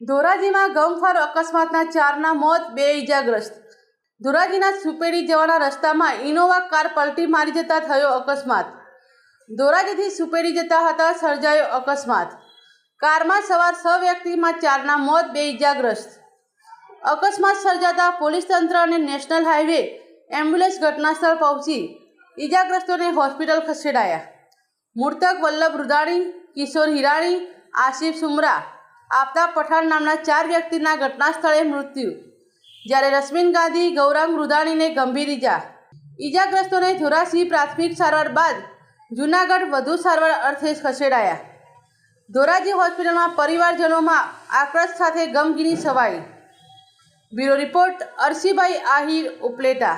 ધોરાજીમાં ગમફાર અકસ્માતના ચારના મોત બે ઇજાગ્રસ્ત ધોરાજીના સુપેડી જવાના રસ્તામાં ઇનોવા કાર પલટી મારી જતા થયો અકસ્માત. ધોરાજીથી સુપેડી જતા હતા સર્જાયો અકસ્માત. કારમાં સવાર છ વ્યક્તિમાં ચારના મોત બે ઇજાગ્રસ્ત અકસ્માત સર્જાતા પોલીસ તંત્ર અને નેશનલ હાઈવે એમ્બ્યુલન્સ ઘટનાસ્થળ પહોંચી ઇજાગ્રસ્તોને હોસ્પિટલ ખસેડાયા. મૃતક વલ્લભ રૂદાણી, કિશોર હિરાણી, આસિફ સુમરા આપતા પઠાણ નામના ચાર વ્યક્તિના ઘટના સ્થળે મૃત્યુ. જ્યારે રશ્મિન ગાંધી, ગૌરાંગ રૂદાણીને ગંભીર ઇજા ઇજાગ્રસ્તોને ધોરાસી પ્રાથમિક સારવાર બાદ જૂનાગઢ વધુ સારવાર અર્થે ખસેડાયા. ધોરાજી હોસ્પિટલમાં પરિવારજનોમાં આક્રોશ સાથે ગમગીની છવાઈ બ્યુરો રિપોર્ટ અરસીભાઈ આહિર ઉપલેટા.